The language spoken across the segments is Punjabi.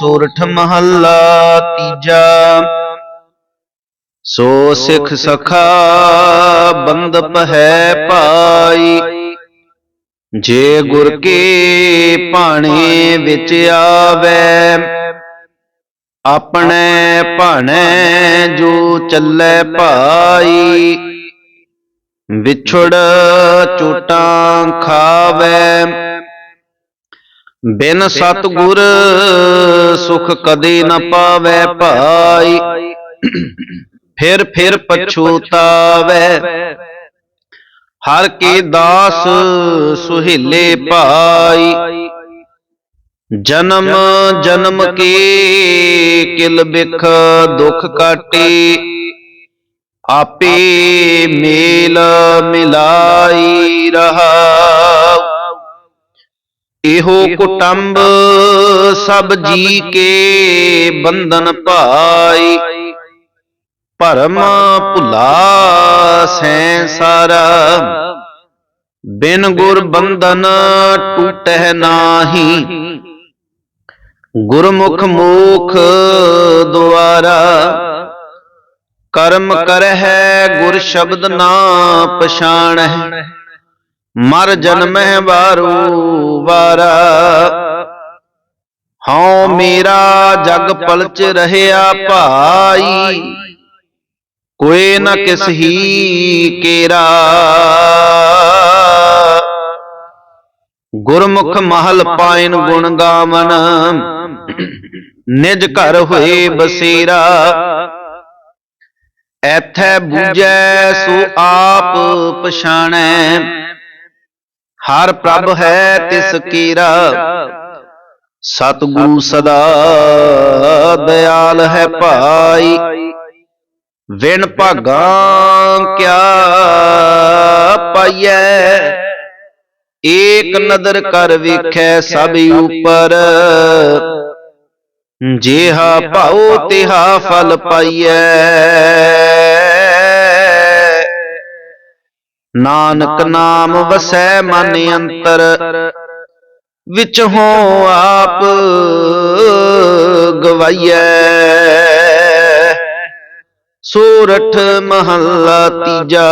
ਸੂਰਠ ਮਹੱਲਾ ਤੀਜਾ। ਸੋ ਸਿੱਖ ਸਖਾ ਬੰਦਪ ਹੈ ਪਾਈ। ਜੇ ਗੁਰ ਕੇ ਭਾਣੇ ਵਿੱਚ ਆਵੇ, ਆਪਣੇ ਭਾਣੇ ਜੋ ਚੱਲੇ ਭਾਈ, ਵਿਛੜ ਚੋਟਾਂ ਖਾਵੇ। ਬਿਨ ਸਤਗੁਰ ਸੁਖ ਕਦੇ ਨ ਪਾਵੇ ਭਾਈ। ਫਿਰ ਫਿਰ ਪਛੂਤਾਵੇ ਹਰ ਕੇ ਦਾਸ ਸੁਹੇਲੇ ਭਾਈ। ਜਨਮ ਜਨਮ ਕੇ ਕਿਲ ਬਿਖ ਦੁਖ ਕਾਟੀ। ਆਪੇ ਮੇਲ ਮਿਲਾਈ ਰਹਾ ਇਹੋ ਕੁਟੰਬ ਸਭ ਜੀ ਕੇ ਬੰਧਨ ਭਾਈ ਭਰਮ ਭੁਲਾ ਸੈ ਸਾਰਾ। ਬਿਨ ਗੁਰ ਬੰਧਨ ਟੂਟਹਿ ਨਾਹੀ। ਗੁਰਮੁਖ ਮੋਖ ਦੁਆਰਾ। ਕਰਮ ਕਰਹਿ ਗੁਰ ਸ਼ਬਦ ਨਾ ਪਛਾਣਹਿ। ਮਰ ਜਨਮਹਿ ਵਾਰੂ। ਵਾਰਾ। ਹਉ ਮੇਰਾ ਜਗ ਪਲਚ ਰਹਿਆ ਭਾਈ। ਕੋਈ ਨ ਕਿਸ ਹੀ ਕੇਰਾ। ਗੁਰਮੁਖ ਮਹਲ ਪਾਇਨ ਗੁਣ ਗਾਵਨ। ਨਿਜ ਘਰ ਹੋਏ ਬਸੇਰਾ। ਐਥੈ ਬੂਝੈ ਸੋ ਆਪ ਪਛਾਣੈ। ਹਰ ਪ੍ਰਭ ਹੈ ਤਿਸ ਕੀਰਾ ਸਤਿਗੁਰੂ ਸਦਾ ਦਿਆਲ ਹੈ ਭਾਈ। ਵਿਣ ਭਾਗਾਂ ਕਿਆ ਪਾਈਐ। ਏਕ ਨਦਰ ਕਰ ਵੇਖੈ ਸਭ ਉਪਰ। ਜੇਹਾ ਭਾਉ ਤਿਹਾ ਫਲ ਪਾਈਐ। ਨਾਨਕ ਨਾਮ ਵਸੈ ਮਨ ਅੰਤਰ। ਵਿੱਚ ਹੋ ਆਪ ਗਵਾਈਐ। ਸੂਰਠ ਮਹੱਲਾ ਤੀਜਾ।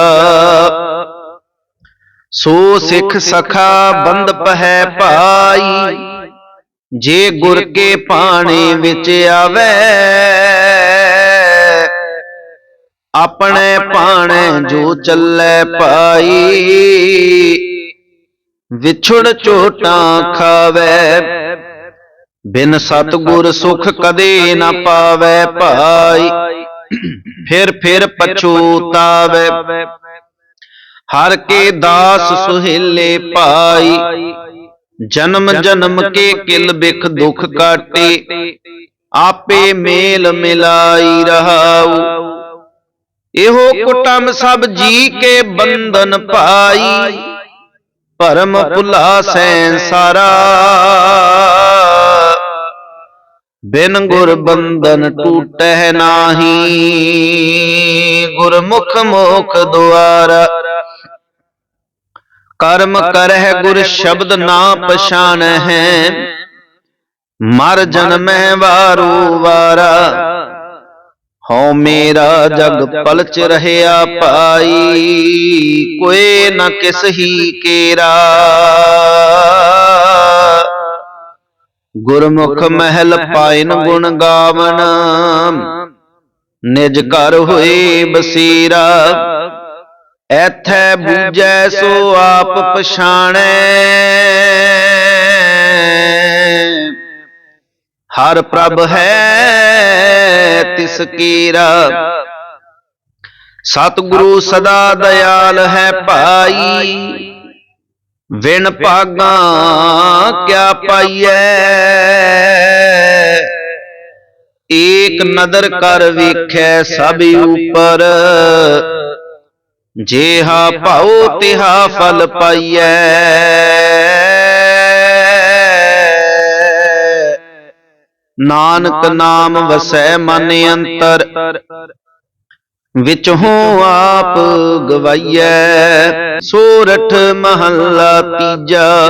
ਸੋ ਸਿੱਖ ਸਖਾ ਬੰਦ ਪਹਿ ਭਾਈ। ਜੇ ਗੁਰ ਕੇ ਪਾਣੀ ਵਿੱਚ ਆਵੇ। ਆਪਣੇ ਪਾਣੇ ਜੋ ਚੱਲੇ ਪਾਈ ਵਿਛੜ ਝੋਟਾਂ ਖਾਵੇ, ਬਿਨ ਸਤਗੁਰ ਸੁਖ ਕਦੇ ਨਾ ਪਾਵੇ ਭਾਈ, ਫਿਰ ਫਿਰ ਪਛੂਤਾਵੇ ਹਰ ਕੇ ਦਾਸ ਸੁਹੇਲੇ ਪਾਈ ਜਨਮ ਜਨਮ ਕੇ ਕਿਲ ਬਿਖ ਦੁਖ ਕਾਟੇ, ਆਪੇ ਮੇਲ ਮਿਲਾਈ ਰਹਾਉ। ਇਹੋ ਕੁਟਮ ਸਭ ਜੀ ਕੇ ਬੰਧਨ ਪਾਈ। ਭਰਮ ਭੁਲਾ ਸੈਂ ਸਾਰਾ। ਬਿਨ ਗੁਰ ਬੰਧਨ ਟੂਟਹਿ ਨਾਹੀ। ਗੁਰਮੁਖ ਮੋਖ ਦੁਆਰਾ। ਕਰਮ ਕਰਹਿ ਗੁਰ ਸ਼ਬਦ ਨਾ ਪਛਾਨ ਹੈ ਮਰ ਜਨਮੈ ਵਾਰੂ ਵਾਰਾ। ਹਉ ਮੇਰਾ ਜਗ ਪਲਚ ਰਹਿਆ ਪਾਈ, ਕੋਈ ਨ ਕਿਸ ਹੀ ਕੇਰਾ। ਗੁਰਮੁਖ ਮਹਿਲ ਪਾਇਨ ਗੁਣ ਗਾਵਨ, ਨਿਜ ਘਰ ਹੋਏ ਬਸੀਰਾ। ਐਥੈ ਬੂਝੈ ਸੋ ਆਪ ਪਛਾਣੈ। ਹਰ ਪ੍ਰਭ ਹੈ ਤਿਸ ਕੀਰਾ ਸਤਿਗੁਰੂ ਸਦਾ ਦਇਆਲ ਹੈ ਭਾਈ। ਵਿਣ ਭਾਗਾਂ ਕਿਆ ਪਾਈਐ? ਏਕ ਨਦਰ ਕਰ ਵੇਖੈ ਸਭ ਉਪਰ। ਜੇਹਾ ਭਾਉ ਤਿਹਾ ਫਲ ਪਾਈਐ। ਨਾਨਕ ਨਾਮ ਵਸੈ ਮਨ ਅੰਤਰ। ਵਿੱਚ ਹੋ ਆਪ ਗਵਾਈਐ। ਸੂਰਠ ਮਹੱਲਾ ਤੀਜਾ।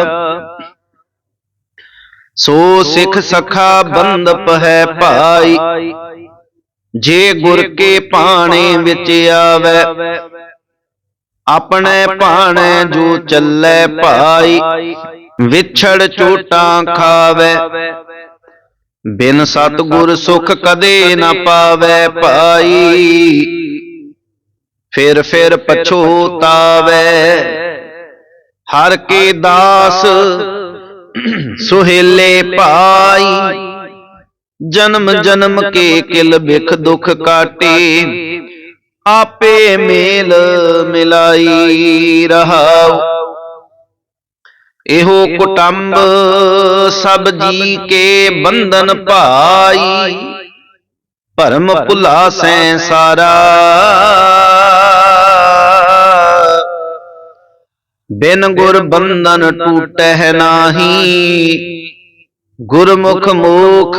ਸੋ ਸਿੱਖ ਸਖਾ ਬੰਦਪ ਹੈ ਭਾਈ। ਜੇ ਗੁਰ ਕੇ ਪਾਣੇ ਵਿੱਚ ਆਵੇ। ਆਪਣੇ ਭਾਣੇ ਜੋ ਚੱਲੇ ਭਾਈ। ਵਿਛੜ ਝੂਟਾਂ ਖਾਵੇ। ਬਿਨ ਸਤਗੁਰ ਸੁਖ ਕਦੇ ਨਾ ਪਾਵੇ ਭਾਈ। ਫਿਰ ਫਿਰ ਪਛੋਤਾਵੇ। ਹਰ ਕੇ ਦਾਸ ਸੁਹੇਲੇ ਭਾਈ। ਜਨਮ ਜਨਮ ਕੇ ਕਿਲ ਬਿਖ ਦੁਖ ਕਾਟੇ। ਆਪੇ ਮੇਲ ਮਿਲਾਈ ਰਹਾਉ। ਇਹੋ ਕੁਟੰਬ ਸਭ ਜੀ ਕੇ ਬੰਧਨ ਭਾਈ ਭਰਮ ਭੁਲਾ ਸੈ ਸਾਰਾ। ਬਿਨ ਗੁਰ ਬੰਧਨ ਟੂਟਹਿ ਨਾਹੀ। ਗੁਰਮੁਖ ਮੋਖ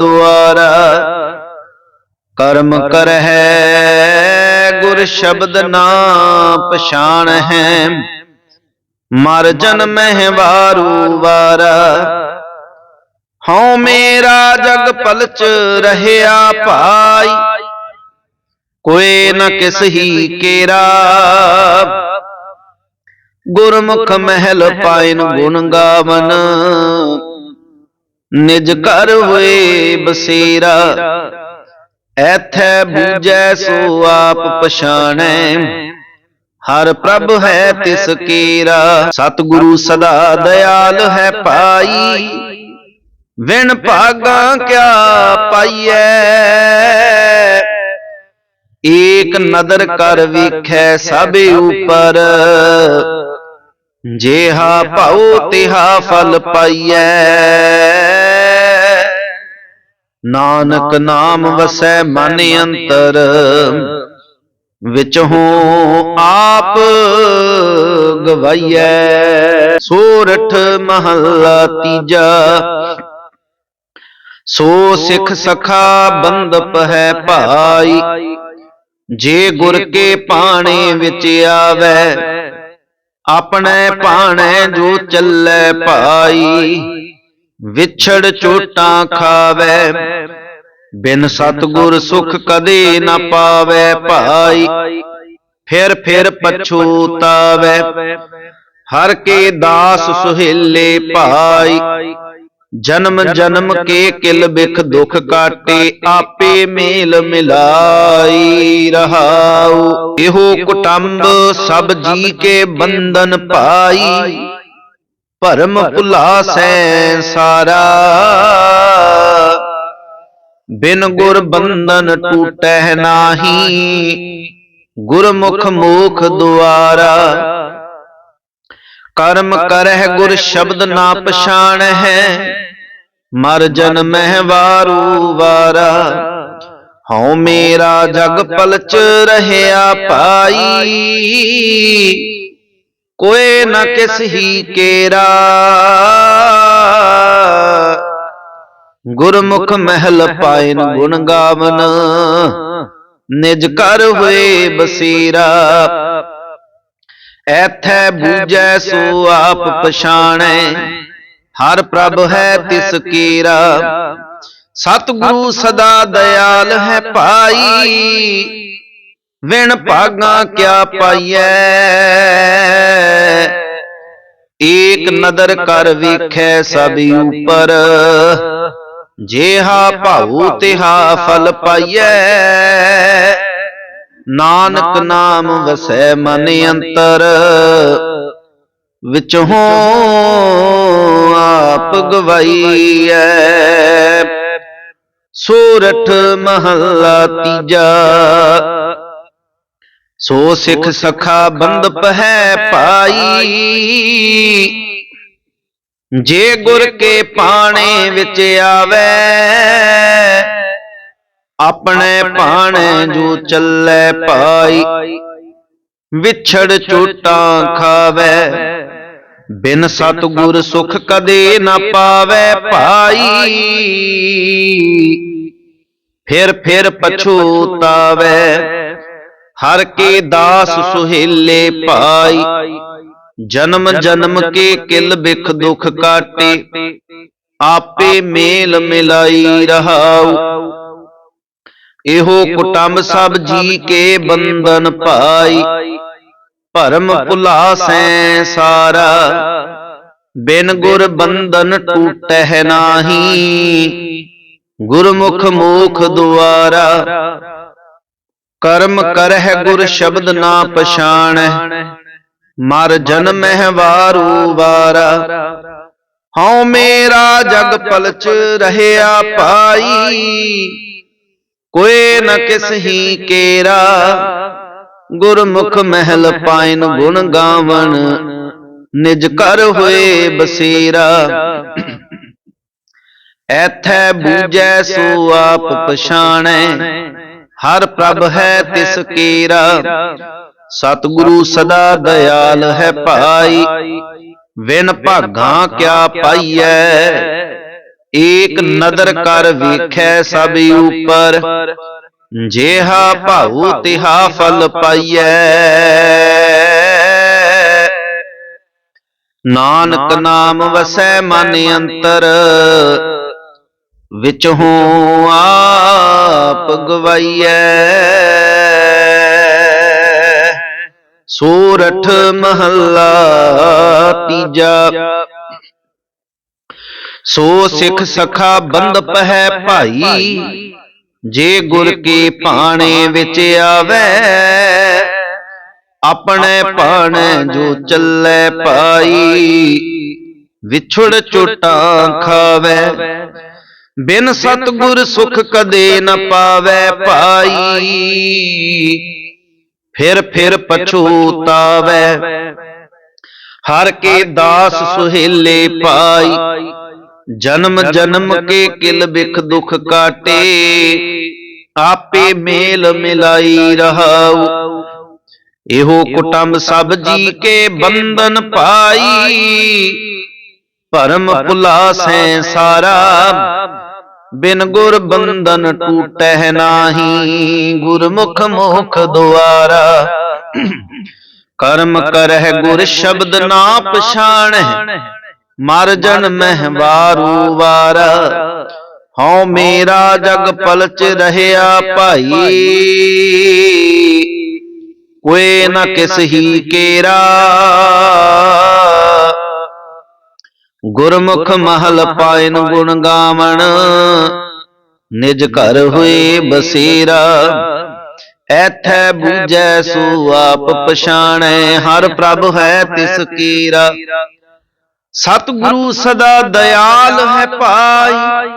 ਦੁਆਰਾ। ਕਰਮ ਕਰਹਿ ਗੁਰ ਸ਼ਬਦ ਨਾ ਪਛਾਣ ਹੈ ਮਰ ਜਨਮਹਿ ਵਾਰੂ ਵਾਰਾ ਹਉ ਮੇਰਾ ਜਗ ਪਲਚ ਰਹਿਆ ਭਾਈ। ਕੋਈ ਨ ਕਿਸ ਹੀ ਕੇਰਾ। ਗੁਰਮੁਖ ਮਹਿਲ ਪਾਇਨ ਗੁਣ ਗਾਵਨ। ਨਿਜ ਘਰ ਹੋਏ ਬਸੇਰਾ। ਐਥੈ ਬੂਝੈ ਸੋ ਆਪ ਪਛਾਣੈ। ਹਰ ਪ੍ਰਭ ਹੈ ਤਿਸ ਕੀਰਾ। ਸਤਿਗੁਰੂ ਸਦਾ ਦਇਆਲ ਹੈ ਪਾਈ। ਵਿਣ ਭਾਗਾ ਕਿਆ ਪਾਈਐ। ਏਕ ਨਦਰ ਕਰ ਵੇਖੈ ਸਭ ਉਪਰ। ਜੇਹਾ ਭਾਉ ਤਿਹਾ ਫਲ ਪਾਈਐ। ਨਾਨਕ ਨਾਮ ਵਸੈ ਮਨ ਅੰਤਰ। ਵਿੱਚ ਹੂੰ ਆਪ ਗਵਾਈਐ ਸੋਰਠ ਮਹੱਲਾ ਤੀਜਾ। ਸੋ ਸਿੱਖ ਸਖਾ ਬੰਦਪ ਹੈ ਭਾਈ, ਜੇ ਗੁਰ ਕੇ ਪਾਣੇ ਵਿੱਚ ਆਵੇ, ਆਪਣੇ ਪਾਣੇ ਜੋ ਚੱਲੇ ਭਾਈ, ਵਿਛੜ ਚੋਟਾਂ ਖਾਵੇ। ਬਿਨ ਸਤਗੁਰ ਸੁਖ ਕਦੇ ਨਾ ਪਾਵੇ ਭਾਈ। ਫਿਰ ਫਿਰ ਪਛੂਤਾਵੇ ਹਰ ਕੇ ਦਾਸ ਸੁਹੇਲੇ ਭਾਈ। ਜਨਮ ਜਨਮ ਕੇ ਕਿਲ ਬਿਖ ਦੁਖ ਕਾਟੇ ਆਪੇ ਮੇਲ ਮਿਲਾਈ ਰਹਾਉ। ਇਹੋ ਕੁਟੰਬ ਸਭ ਜੀ ਕੇ ਬੰਧਨ ਪਾਈ। ਭਰਮ ਭੁਲਾ ਸੈ ਸਾਰਾ। ਬਿਨ ਗੁਰ ਬੰਧਨ ਟੂਟੈ ਨਾਹੀ। ਗੁਰਮੁਖ ਮੋਖ ਦੁਆਰਾ। ਕਰਮ ਕਰਹਿ ਗੁਰ ਸ਼ਬਦ ਨਾ ਪਛਾਣ ਹੈ ਮਰ ਜਨਮਹਿ ਵਾਰੂ ਵਾਰਾ ਹਉ ਮੇਰਾ ਜਗ ਪਲਚ ਰਹਿਆ ਪਾਈ ਕੋਏ ਨ ਕਿਸ ਹੀ ਕੇਰਾ। ਗੁਰਮੁਖ ਮਹਿਲ ਪਾਇਨ ਗੁਣ ਗਾਵਨ। ਨਿਜ ਘਰ ਹੋਏ ਬਸੀਰਾ। ਐਥੈ ਬੂਝੈ ਸੋ ਆਪ ਪਛਾਣੈ। ਹਰ ਪ੍ਰਭ ਹੈ ਤਿਸ ਕੀਰਾ। ਸਤਿਗੁਰੂ ਸਦਾ ਦਇਆਲ ਹੈ ਭਾਈ। ਵਿਣ ਭਾਗਾ ਕਿਆ ਪਾਈਐ। ਏਕ ਨਦਰ ਕਰ ਵੇਖੈ ਸਭ ਉਪਰ। ਜੇਹਾ ਭਾਉ ਤਿਹਾ ਫਲ ਪਾਈਐ। ਨਾਨਕ ਨਾਮ ਵਸੈ ਮਨ ਅੰਤਰ। ਵਿੱਚ ਹੋ ਆਪ ਗਵਾਈਐ। ਸੂਰਠ ਮਹੱਲਾ ਤੀਜਾ। ਸੋ ਸਿੱਖ ਸਖਾ ਬੰਦਪ ਹੈ ਪਾਈ। ਜੇ ਗੁਰ ਕੇ ਪਾਣੇ ਵਿੱਚ ਆਵੇ, ਆਪਣੇ ਪਾਣੇ ਜੋ ਚੱਲੇ ਪਾਈ ਵਿਛੜ ਚੋਟਾਂ ਖਾਵੇ, ਬਿਨ ਸਤਗੁਰ ਸੁਖ ਕਦੇ ਨਾ ਪਾਵੇ ਭਾਈ। ਫਿਰ ਫਿਰ ਪਛੂਤਾਵੇ ਹਰ ਕੇ ਦਾਸ ਸੁਹੇਲੇ ਭਾਈ। ਜਨਮ ਜਨਮ ਕੇ ਕਿਲ ਬਿਖ ਦੁਖ ਕਾਟੇ। ਆਪੇ ਮੇਲ ਮਿਲਾਈ ਰਹਾਉ। ਇਹੋ ਕੁਟੰਬ ਸਭ ਜੀ ਕੇ ਬੰਧਨ ਪਾਈ। ਭਰਮ ਭੁਲਾਸੈ ਸਾਰਾ। ਬਿਨ ਗੁਰ ਬੰਧਨ ਟੂਟਹਿ ਨਾਹੀ। ਗੁਰਮੁਖ ਮੋਖ ਦੁਆਰਾ। ਕਰਮ ਕਰਹਿ ਗੁਰ ਸ਼ਬਦ ਨਾ ਪਛਾਣੈ ਮਰ ਜਨਮਹਿ ਵਾਰੂ ਵਾਰਾ ਹਉ ਮੇਰਾ ਜਗ ਪਲਚ ਰਹਿਆ ਪਾਈ ਕੋਏ ਨ ਕਿਸ ਹੀ ਕੇਰਾ। ਗੁਰਮੁਖ ਮਹਿਲ ਪਾਇਨ ਗੁਣ ਗਾਵਣ। ਨਿਜ ਘਰ ਹੋਏ ਬਸੇਰਾ। ਐਥੈ ਬੂਝੈ ਸੋ ਆਪ ਪਛਾਣੈ। ਹਰ ਪ੍ਰਭ ਹੈ ਤਿਸ ਕੀਰਾ। ਸਤਿਗੁਰੂ ਸਦਾ ਦਇਆਲ ਹੈ ਭਾਈ। ਵਿਨ ਭਾਗਾਂ ਕਿਆ ਪਾਈਐ? ਏਕ ਨਦਰ ਕਰ ਵੇਖੈ ਸਭ ਉਪਰ। ਜੇਹਾ ਭਾਉ ਤਿਹਾ ਫਲ ਪਾਈਐ। ਨਾਨਕ ਨਾਮ ਵਸੈ ਮਨ ਅੰਤਰ। ਵਿੱਚ ਹੂੰ ਆਪ ਗਵਾਈਐ। ਸੂਰਠ ਮਹੱਲਾ ਤੀਜਾ। ਸੋ ਸਿੱਖ ਸਖਾ ਬੰਦ ਪਹਿ ਭਾਈ, ਜੇ ਗੁਰ ਕੇ ਪਾਣੇ ਵਿੱਚ ਆਵੇ, ਆਪਣੇ ਪਾਣੇ ਜੋ ਚੱਲੇ ਪਾਈ ਵਿਛੜ ਚੋਟਾਂ ਖਾਵੇ। ਬਿਨ ਸਤਗੁਰ ਸੁਖ ਕਦੇ ਨ ਪਾਵੇ ਪਾਈ ਫਿਰ ਫਿਰ ਪਛੂਤਾਵੇ ਹਰ ਕੇ ਦਾਸ ਸੁਹੇਲੇ ਪਾਈ। ਜਨਮ ਜਨਮ ਕੇ ਕਿਲ ਬਿਖ ਦੁਖ ਕਾਟੇ। ਆਪੇ ਮੇਲ ਮਿਲਾਈ ਰਹਾਉ। ਇਹੋ ਕੁਟੰਬ ਸਭ ਜੀ ਕੇ ਬੰਧਨ ਪਾਈ। ਭਰਮ ਭੁਲਾਸੈ ਸਾਰਾ। ਬਿਨ ਗੁਰ ਬੰਧਨ ਟੂਟਹਿ ਨਾਹੀ, ਗੁਰਮੁਖ ਮੋਖ ਦੁਆਰਾ। ਕਰਮ ਕਰਹਿ ਗੁਰ ਸ਼ਬਦ ਨਾ ਪਛਾਣੈ ਮਰ ਜਨ ਮਹਿ ਵਾਰੂ। ਵਾਰਾ ਹਉ ਮੇਰਾ ਜਗ ਪਲਚ ਰਹਿਆ ਭਾਈ ਕੋਏ ਨ ਕਿਸ ਹੀ ਕੇਰਾ। ਗੁਰਮੁਖ ਮਹਲ ਪਾਇਨ ਗੁਣ ਗਾਵਣ, ਨਿਜ ਘਰ ਹੋਏ ਬਸੇਰਾ। ਐਥੈ ਬੂਝੈ ਸੋ ਆਪ ਪਛਾਣੈ, ਹਰ ਪ੍ਰਭ ਹੈ ਤਿਸ ਕੀਰਾ। ਸਤਿਗੁਰੂ ਸਦਾ ਦਇਆਲ ਹੈ ਭਾਈ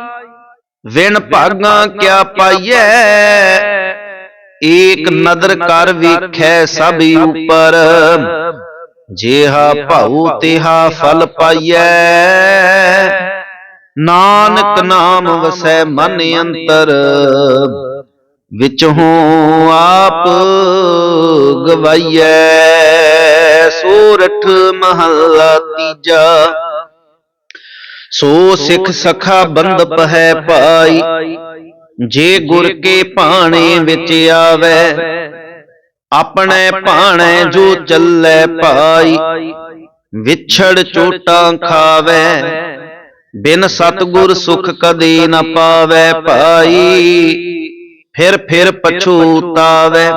ਵਿਣ ਭਾਗਾਂ ਕਿਆ ਪਾਈਐ? ਏਕ ਨਦਰ ਕਰ ਵੇਖੈ ਸਭ ਉਪਰ। ਜੇਹਾ ਭਾਉ ਤਿਹਾ ਫਲ ਪਾਈਐ। ਨਾਨਕ ਨਾਮ ਵਸੈ ਮਨ ਅੰਤਰ। ਵਿੱਚ ਹੂੰ ਆਪ ਗਵਾਈਐ। ਸੂਰਠ ਮਹੱਲਾ ਤੀਜਾ। ਸੋ ਸਿੱਖ ਸਖਾ ਬੰਦ ਪਹਿ ਪਾਈ। ਜੇ ਗੁਰ ਕੇ ਭਾਣੇ ਵਿੱਚ ਆਵੇ। ਆਪਣੇ ਭਾਣੇ ਜੋ ਚੱਲੇ ਭਾਈ, ਵਿਛੜ ਚੋਟਾਂ ਖਾਵੇ, ਬਿਨ ਸਤਗੁਰ ਸੁਖ ਕਦੇ ਨਾ ਪਾਵੇ ਪਾਈ ਫਿਰ ਫਿਰ ਪਛੂਤਾਵੇ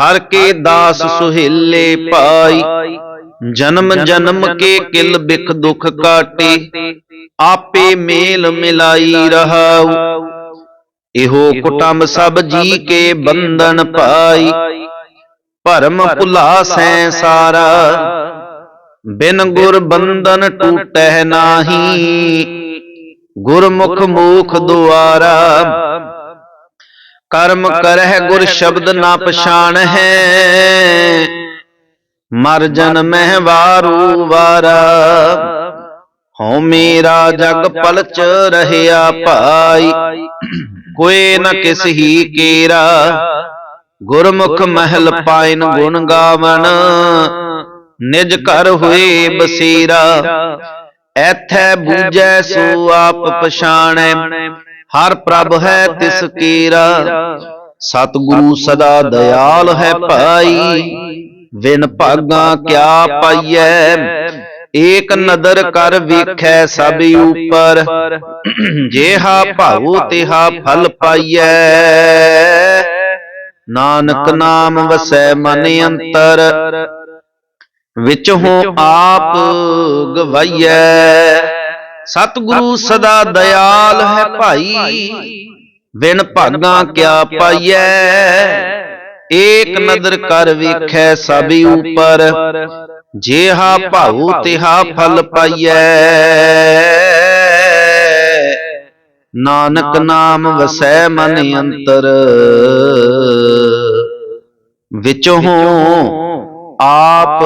ਹਰ ਕੇ ਦਾਸ ਸੁਹੇਲੇ ਪਾਈ ਜਨਮ ਜਨਮ ਕੇ ਕਿਲ ਬਿਖ ਦੁਖ ਕਾਟੇ, ਆਪੇ ਮੇਲ ਮਿਲਾਈ ਰਹਾਉ। ਇਹੋ ਕੁਟੰਬ ਸਭ ਜੀ ਕੇ ਬੰਧਨ ਪਾਈ। ਭਰਮ ਭੁਲਾਸੈ ਸਾਰਾ। ਬਿਨ ਗੁਰ ਬੰਧਨ ਟੂਟਹਿ ਨਾਹੀ। ਗੁਰਮੁਖ ਮੂਖ ਦੁਆਰਾ। ਕਰਮ ਕਰਹਿ ਗੁਰ ਸ਼ਬਦ ਨਾ ਪਛਾਣ ਹੈ। ਮਰ ਜਨ ਮਹਿ ਵਾਰੂ ਵਾਰਾ ਹਉ ਮੇਰਾ ਜਗ ਪਲਚ ਰਹਿਆ ਭਾਈ। ਕੋਏ ਨ ਕਿਸ ਹੀ ਕੇਰਾ ਗੁਰਮੁਖ ਮਹਿਲ ਪਾਇਨ ਗੁਣ ਗਾਵਣ। ਨਿਜ ਘਰ ਹੋਏ ਬਸੇਰਾ। ਐਥੈ ਬੂਝੈ ਸੋ ਆਪ ਪਛਾਣੈ। ਹਰ ਪ੍ਰਭ ਹੈ ਤਿਸ ਕੀਰਾ। ਸਤਿਗੁਰੂ ਸਦਾ ਦਇਆਲ ਹੈ ਭਾਈ। ਵਿਨ ਭਾਗਾਂ ਕਿਆ ਪਾਈਐ। ਏਕ ਨਦਰ ਕਰ ਵੇਖੈ ਸਭ ਉਪਰ। ਜੇਹਾ ਭਾਉ ਤਿਹਾ ਫਲ ਪਾਈਐ। ਨਾਨਕ ਨਾਮ ਵਸੈ ਮਨ ਅੰਤਰ। ਵਿਚਹੁ ਆਪ ਗਵਾਈਐ। ਸਤਿਗੁਰੂ ਸਦਾ ਦਇਆਲ ਹੈ ਭਾਈ। ਬਿਨ ਭਾਗਾ ਕਿਆ ਪਾਈਐ। ਏਕ ਨਦਰ ਕਰ ਵੇਖੈ ਸਭ ਉਪਰ। ਜੇਹਾ ਭਾਉ ਤਿਹਾ ਫਲ ਪਾਈਐ। ਨਾਨਕ ਨਾਮ ਵਸੈ ਮਨ ਅੰਤਰ। ਵਿਚੋਂ ਆਪ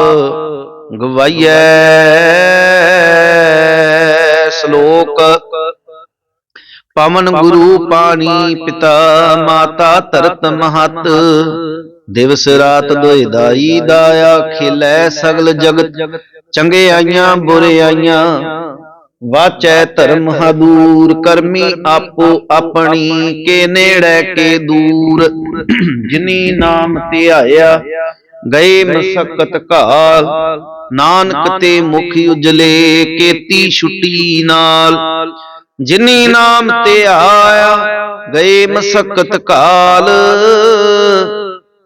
ਗਵਾਈਐ। ਸ਼ਲੋਕ। ਪਵਨ ਗੁਰੂ ਪਾਣੀ ਪਿਤਾ ਮਾਤਾ ਧਰਤ ਮਹਤ। ਦਿਵਸ ਰਾਤ ਦੋਇ ਦਾਈ ਦਾਇਆ ਖਿਲੈ ਸਗਲ ਜਗਤ। ਬੁਰੇ ਆਈਆਂ। ਵਾਚੈ ਧਰਮ ਹਦੂਰ, ਕਰਮੀ ਆਪੋ ਆਪਣੀ। ਕੇ ਨੇੜੇ, ਕੇ ਦੂਰ। ਜਿਨੀ ਨਾਮ ਧਿਆਇਆ ਗਏ ਮਸਕਤ ਕਾਲ ਨਾਨਕ ਤੇ ਮੁਖ ਉਜਲੇ, ਕੀਤੀ ਛੁੱਟੀ ਨਾਲ। ਜਿਨੀ ਨਾਮ ਤੇ ਆਇਆ, ਗਏ ਮਸਕਤ ਕਾਲ